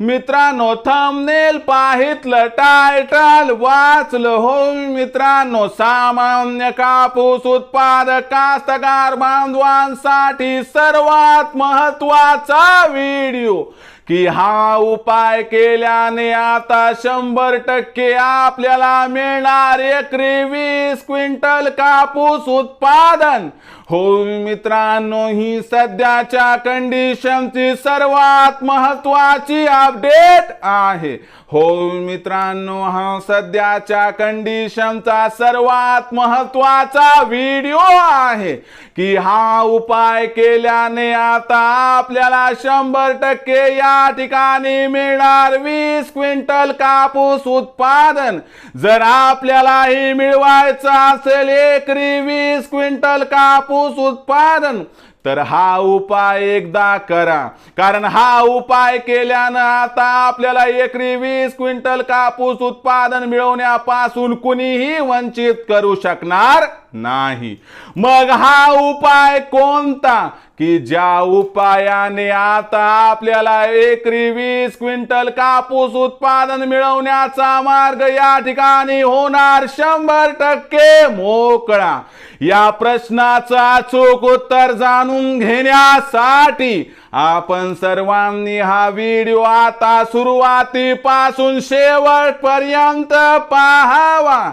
मित्रांनो thumbnail पाहितलं title वाचलं हो मित्रांनो सामान्य कापूस उत्पादक कास्तकार बांधवांसाठी सर्वात महत्त्वाचा व्हिडिओ की हा उपाय केल्याने आता शंभर टक्के आपल्याला मिळणार एकरी वीस क्विंटल कापूस उत्पादन. हो मित्रांनो ही सध्याच्या कंडिशनची सर्वात महत्वाची अपडेट आहे. हो मित्रांनो हा सध्याच्या कंडिशनचा सर्वात महत्त्वाचा व्हिडिओ आहे. की हा उपाय केल्याने आता आपल्याला शंभर टक्के या ठिकाणी मिळणार वीस क्विंटल कापूस उत्पादन. जर आपल्यालाही मिळवायचं असेल एकरी वीस क्विंटल कापूस उत्पादन तर हा उपाय एकदा करा. कारण हा उपाय केल्यानं आता आपल्याला एकरी वीस क्विंटल कापूस उत्पादन मिळवण्यापासून कुणीही वंचित करू शकणार नाही. मग हा उपाय कोणता? की ज्या उपायाने आता आपल्याला एकरी वीस क्विंटल कापूस उत्पादन मिळवण्याचा मार्ग या ठिकाणी होणार? शंभर टक्के मोकळा. या प्रश्नाचं अचूक उत्तर जाणून घेण्यासाठी आपण सर्वांनी हा व्हिडिओ आता सुरुवातीपासून शेवटपर्यंत पाहावा.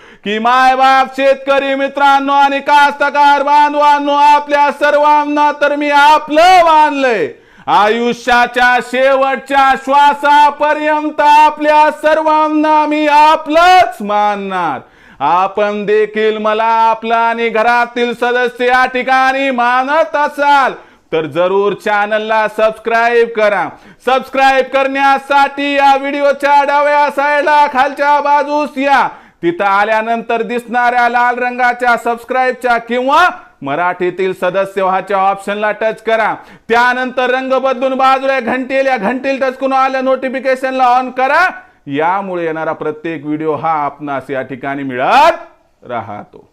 की मायबाप शेतकरी मित्रांनो आणि कास्तकार बांधवांनो आपल्या सर्वांना तर मी आपलं मानलंय. आयुष्याच्या शेवटच्या श्वासापर्यंत आपल्या सर्वांना मी आपलंच मानणार. आपण देखील मला आपला आणि घरातील सदस्य या ठिकाणी मानत असाल तर जरूर चॅनलला सबस्क्राईब करा. सबस्क्राईब करण्यासाठी या व्हिडिओच्या डाव्या साईडला खालच्या बाजूस या. तिथं आल्यानंतर दिसणाऱ्या लाल रंगाच्या सबस्क्राईबच्या किंवा मराठीतील सदस्य व्हाच्या ऑप्शनला टच करा. त्यानंतर रंग बदलून बाजूला घंटेल या घंटेल टच करून आल्या नोटिफिकेशनला ऑन करा. यामुळे येणारा प्रत्येक व्हिडिओ हा आपणास या ठिकाणी मिळत राहतो.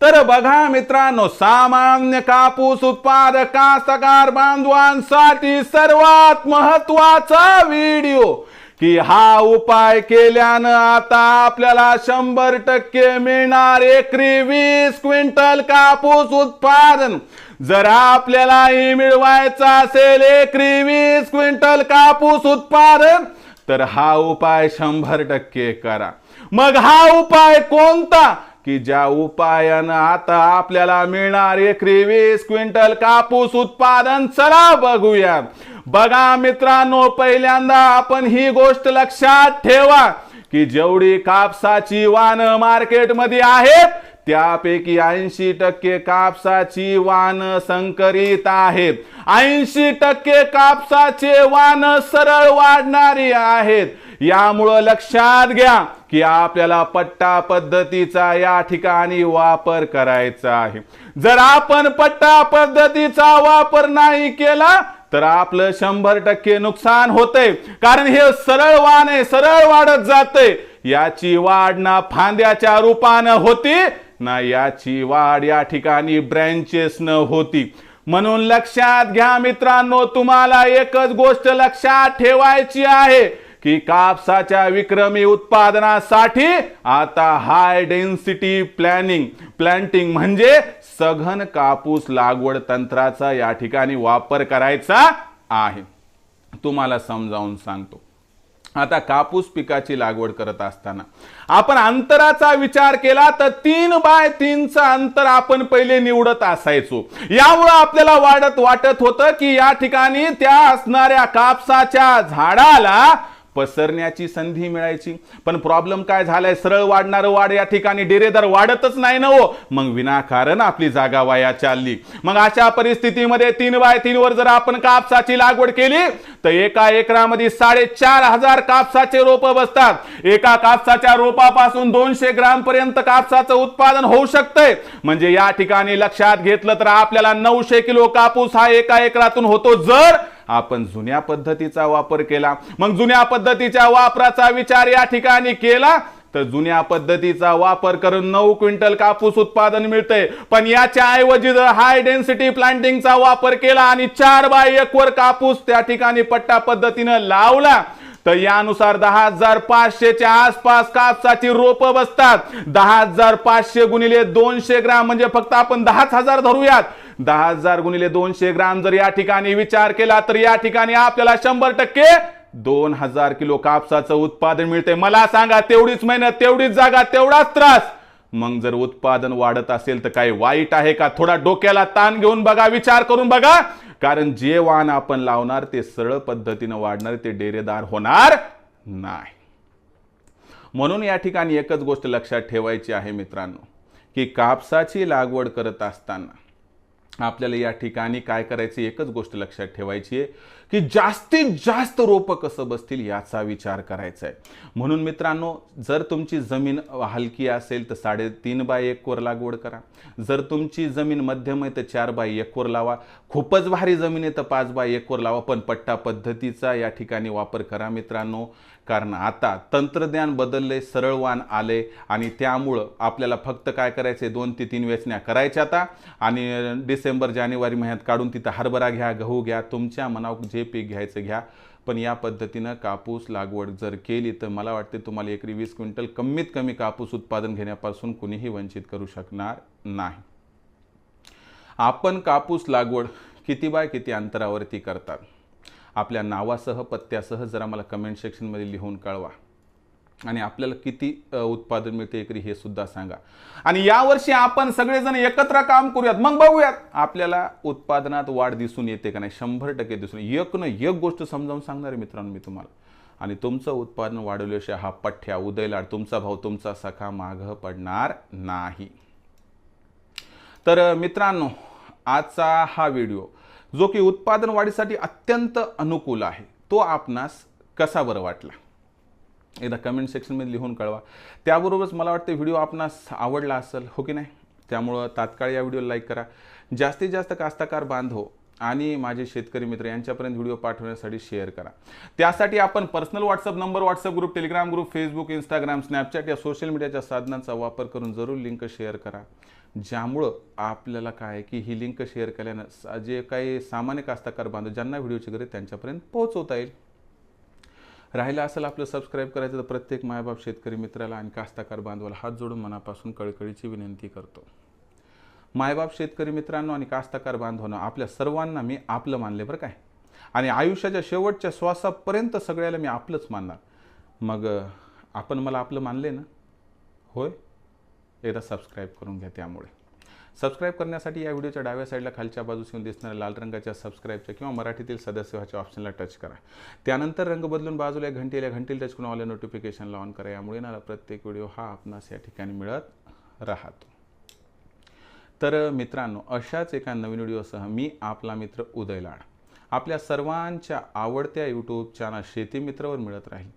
तर बघा मित्रांनो सामान्य कापूस उत्पादक कास्तकार बांधवांसाठी सर्वात महत्त्वाचा व्हिडिओ की हा उपाय केल्यानं आता आपल्याला शंभर टक्के मिळणार एकरी वीस क्विंटल कापूस उत्पादन. जर आपल्यालाही मिळवायचं असेल एकरी वीस क्विंटल कापूस उत्पादन तर हा उपाय शंभर टक्के करा. मग हा उपाय कोणता? की ज्या उपायानं आता आपल्याला मिळणार एकरी वीस क्विंटल कापूस उत्पादन चला बघूया. बघा मित्रांनो पहिल्यांदा आपण ही गोष्ट लक्षात ठेवा की जेवढी कापसाची वाण मार्केटमध्ये आहेत त्यापैकी ऐंशी टक्के कापसाची वाण संकरित आहेत. ऐंशी टक्के कापसाचे वाण सरळ वाढणारी आहेत. यामुळं लक्षात घ्या की आपल्याला पट्टा पद्धतीचा या ठिकाणी वापर करायचा आहे. जर आपण पट्टा पद्धतीचा वापर नाही केला तर आपलं शंभर टक्के नुकसान होते कारण हे सरळ वाण आहे सरळ वाढत जाते याची वाढ ना फांद्याच्या रूपानं होती ना याची वाढ या ठिकाणी ब्रँचेस न होती. म्हणून लक्षात घ्या मित्रांनो तुम्हाला एकच गोष्ट लक्षात ठेवायची आहे. की कापसाच्या विक्रमी उत्पादनासाठी आता हाय डेन्सिटी प्लॅनिंग प्लॅन्टिंग म्हणजे सघन कापूस लागवड तंत्राचा या ठिकाणी वापर करायचा आहे. तुम्हाला समजावून सांगतो. आता कापूस पिकाची लागवड करत असताना आपण अंतराचा विचार केला तर तीन बाय तीनचं अंतर आपण पहिले निवडत असायचो. यामुळं आपल्याला वाढत वाटत होतं की या ठिकाणी त्या असणाऱ्या कापसाच्या झाडाला पसरण्याची संधी मिळायची. पण प्रॉब्लेम काय झालाय? सरळ वाढणारं वाढ या ठिकाणी डेरेदार वाढतच नाही ना हो? मग विनाकारण आपली जागा वाया चालली. मग अशा परिस्थितीमध्ये तीन बाय तीन वर जर आपण कापसाची लागवड केली तर एका एकरामध्ये साडेचार हजार कापसाचे रोप बसतात. एका कापसाच्या रोपापासून दोनशे ग्राम पर्यंत कापसाचं उत्पादन होऊ शकतंय. म्हणजे या ठिकाणी लक्षात घेतलं तर आपल्याला नऊशे किलो कापूस हा एका एकरातून होतो जर आपण जुन्या पद्धतीचा वापर केला. मग जुन्या पद्धतीच्या वापराचा विचार या ठिकाणी केला तर जुन्या पद्धतीचा वापर करून नऊ क्विंटल कापूस उत्पादन मिळतंय पण याच्या ऐवजी जर हाय डेन्सिटी प्लांटिंगचा वापर केला आणि चार बाय एक वर कापूस त्या ठिकाणी पट्टा पद्धतीनं लावला तर यानुसार दहा हजार पाचशेच्या आसपास कापसाची रोप बसतात. दहा हजार पाचशे गुणिले दोनशे ग्राम म्हणजे फक्त आपण दहाच हजार धरूयात. दहा हजार गुणिले दोनशे ग्राम जर या ठिकाणी विचार केला तर या ठिकाणी आपल्याला शंभर टक्के दोन हजार किलो कापसाचं उत्पादन मिळते मला सांगा तेवढीच मेहनत तेवढीच जागा तेवढाच त्रास. मग जर उत्पादन वाढत असेल तर काही वाईट आहे का? थोडा डोक्याला ताण घेऊन बघा विचार करून बघा. कारण जे वाण आपण लावणार ते सरळ पद्धतीनं वाढणार ते डेरेदार होणार नाही. म्हणून या ठिकाणी एकच गोष्ट लक्षात ठेवायची आहे मित्रांनो की कापसाची लागवड करत असताना आपल्याला या ठिकाणी काय करायची एकच गोष्ट लक्षात ठेवायची आहे की जास्तीत जास्त रोपं कसं बसतील याचा विचार करायचा आहे. म्हणून मित्रांनो जर तुमची जमीन हलकी असेल तर साडेतीन बाय एक वर लागवड करा. जर तुमची जमीन मध्यम आहे तर चार बाय एक वर लावा. खूपच भारी जमीन आहे तर पाच बाय एक वर लावा पण पट्टा पद्धतीचा या ठिकाणी वापर करा मित्रांनो. कारण आता तंत्रज्ञान बदलले सरळवान आले आणि त्यामुळं आपल्याला फक्त काय करायचे दोन ते तीन वेचण्या करायच्या आता आणि डिसेंबर जानेवारी महिन्यात काढून तिथं हरभरा घ्या गहू घ्या तुमच्या मनावर जे पीक घ्यायचं घ्या. पण या पद्धतीनं कापूस लागवड जर केली तर मला वाटते तुम्हाला एकरी वीस क्विंटल कमीत कमी कापूस उत्पादन घेण्यापासून कुणीही वंचित करू शकणार नाही. आपण कापूस लागवड किती बाय किती अंतरावरती करतात? आपल्या नावासह पत्त्यासह जरा मला कमेंट सेक्शनमध्ये लिहून कळवा. आणि आपल्याला किती उत्पादन मिळते एकरी हे सुद्धा सांगा. आणि यावर्षी आपण सगळेजण एकत्र काम करूयात. मग बघूयात आपल्याला उत्पादनात वाढ दिसून येते का नाही? शंभर टक्के दिसून एक न एक गोष्ट समजावून सांगणार आहे मित्रांनो मी तुम्हाला. आणि तुमचं उत्पादन वाढवल्याशिवाय हा पठ्ठ्या उदयलाड तुमचा भाऊ तुमचा सखा मागं पडणार नाही. तर मित्रांनो आजचा हा व्हिडिओ जो की उत्पादन वाढीसाठी अत्यंत अनुकूल आहे तो आपणास कसा बरं वाटला? एकदा कमेंट सेक्शनमध्ये लिहून कळवा. त्याबरोबरच मला वाटतं व्हिडिओ आपणास आवडला असेल हो की नाही? त्यामुळं तात्काळ या व्हिडिओला लाईक करा. जास्तीत जास्त कास्ताकार बांधव आणि माझे शेतकरी मित्र यांच्यापर्यंत व्हिडिओ पाठवण्यासाठी शेअर करा. त्यासाठी आपण personal WhatsApp number WhatsApp group Telegram group Facebook Instagram Snapchat या सोशल मीडियाच्या साधनांचा वापर करून जरूर लिंक शेअर करा. ज्यामुळं आपल्याला काय आहे की ही लिंक शेअर केल्यानं जे काही सामान्य कास्ताकार बांधव ज्यांना व्हिडिओची गरज त्यांच्यापर्यंत पोहोचवता येईल. राहिलं असेल आपलं सबस्क्राईब करायचं तर प्रत्येक मायबाप शेतकरी मित्राला आणि कास्ताकार बांधवाला हात जोडून मनापासून कळकळीची विनंती करतो. मायबाप शेतकरी मित्रांनो आणि कास्ताकार बांधवांनो आपल्या सर्वांना मी आपलं मानले बरं काय? आणि आयुष्याच्या शेवटच्या श्वासापर्यंत सगळ्याला मी आपलंच मानणार. मग आपण मला आपलं मानले ना? होय? एकदा सबस्क्राईब करून घ्या त्यामुळे. सबस्क्राईब करण्यासाठी या व्हिडिओच्या डाव्या साईडला खालच्या बाजूस येऊन दिसणाऱ्या लाल रंगाच्या सबस्क्राईबच्या किंवा मराठीतील सदस्यवाच्या ऑप्शनला टच करा. त्यानंतर रंग बदलून बाजूला घंटीला घंटीला टच करून ऑल नोटिफिकेशनला ऑन करा. यामुळे ना प्रत्येक व्हिडिओ हा आपणास या ठिकाणी मिळत राहतो. तर मित्रांनो अशाच एका नवीन व्हिडिओसह मी आपला मित्र उदय लाड. आपल्या सर्वांच्या आवडत्या यूट्यूब चॅनल शेती मित्रावर मिळत राहील.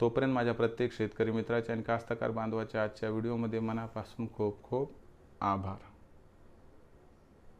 तोपर्यंत माझ्या प्रत्येक शेतकरी मित्राच्या आणि कास्तकार बांधवाच्या आजच्या व्हिडिओमध्ये मनापासून खूप खूप आभार.